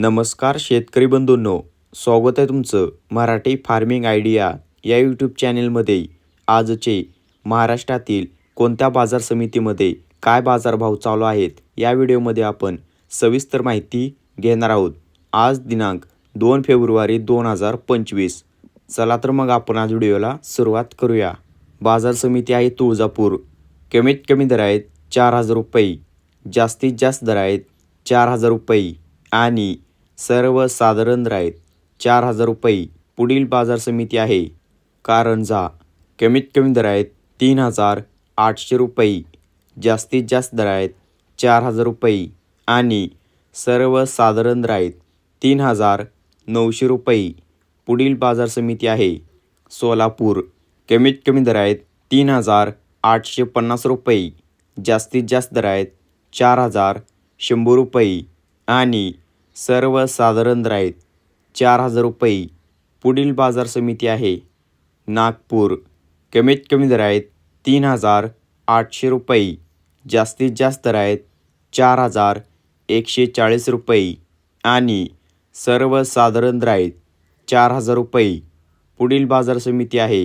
नमस्कार शेतकरी बंधूंनो स्वागत आहे तुमचं मराठी फार्मिंग आयडिया या यूट्यूब चॅनेलमध्ये. आजचे महाराष्ट्रातील कोणत्या बाजार समितीमध्ये काय बाजारभाव चालू आहेत या व्हिडिओमध्ये आपण सविस्तर माहिती घेणार आहोत. आज दिनांक दोन फेब्रुवारी दोन हजार पंचवीस. चला तर मग आपण आज व्हिडिओला सुरुवात करूया. बाजार समिती आहे तुळजापूर. कमीत कमी दर आहेत चार हजार रुपये. जास्तीत जास्त दर आहेत चार हजार रुपये. आणि सर्वसाधारण साधारण आहेत चार हजार रुपये पुढील बाजार समिती आहे. कारंजा कमीत कमी दर आहेत तीन हजार आठशे रुपये. जास्तीत जास्त दर आहेत चार हजार रुपये. आणि सर्वसाधारण साधारण आहेत तीन हजार नऊशे रुपये पुढील बाजार समिती आहे. सोलापूर कमीत कमी दर आहेत तीन हजार आठशे पन्नास रुपये. जास्तीत जास्त दर आहेत चार हजार शंभर रुपये. आणि सर्वसाधारण दर आहेत चार हजार रुपये पुढील बाजार समिती आहे. नागपूर. कमीत कमी दर आहेत तीन हजार आठशे रुपये. जास्तीत जास्त दर आहेत चार हजार एकशे चाळीस रुपये. आणि सर्वसाधारण साधारण आहेत चार हजार रुपये पुढील बाजार समिती आहे.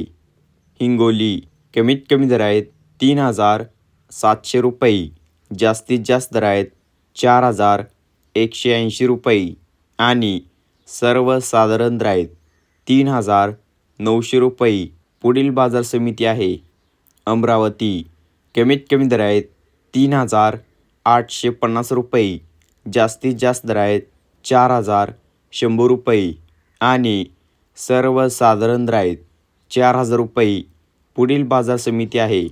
हिंगोली. कमीत कमी दर आहेत तीन हजार सातशे रुपये. जास्तीत जास्त दर आहेत चार हजार एकशे ऐंशी रुपये आणि सर्वसाधारण दर तीन हजार नऊशे रुपये पुढील बाजार समिती आहे. अमरावती कमीत कमी दर आहेत तीन हजार आठशे पन्नास रुपये जास्तीत जास्त दर आहेत चार हजार शंभर रुपये आणि सर्वसाधारण दर आहेत चार हजार रुपये पुढील बाजार समिती आहे.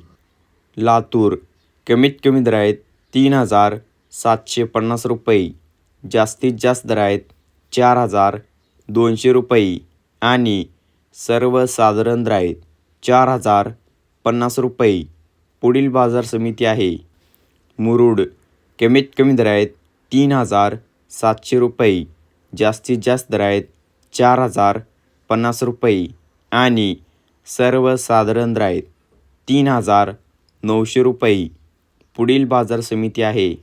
लातूर कमीत कमी दर आहेत तीन हजार सातशे पन्नास रुपये. जास्तीत जास्त दर आहेत चार हजार दोनशे रुपये आणि सर्वसाधारण दर आहेत चार हजार पन्नास रुपये. पुढील बाजार समिती आहे. मुरुड कमीत कमी दर आहेत तीन हजार सातशे रुपये. जास्तीत जास्त दर आहेत चार हजार पन्नास रुपये आणि सर्वसाधारण दर आहेत तीन हजार नऊशे रुपये. पुढील बाजार समिती आहे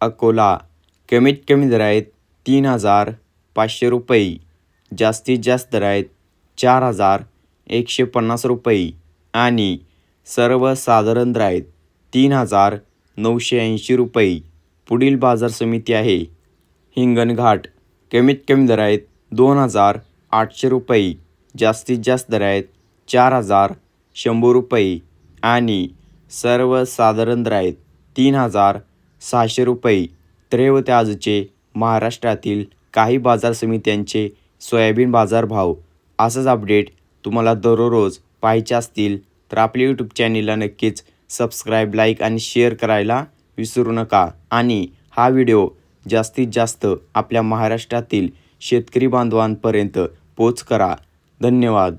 अकोला. कमीत कमी दर आहेत तीन हजार पाचशे रुपये जास्तीत जास्त दर आहेत चार हजार एकशे पन्नास रुपये आणि सर्वसाधारण दर आहेत तीन हजार नऊशे ऐंशी रुपये. पुढील बाजार समिती आहे. हिंगणघाट कमीत कमी दर आहेत दोन हजार आठशे रुपये जास्तीत जास्त दर आहेत चार हजार शंभर रुपये आणि सर्वसाधारण दर आहेत तीन हजार सहाशे रुपये. तर आजचे महाराष्ट्रातील काही बाजार समित्यांचे सोयाबीन बाजारभाव असंच अपडेट तुम्हाला दररोज पाहायचे असतील तर आपल्या यूट्यूब चॅनेलला नक्कीच सबस्क्राईब लाईक आणि शेअर करायला विसरू नका. आणि हा व्हिडिओ जास्तीत जास्त आपल्या महाराष्ट्रातील शेतकरी बांधवांपर्यंत पोच करा. धन्यवाद.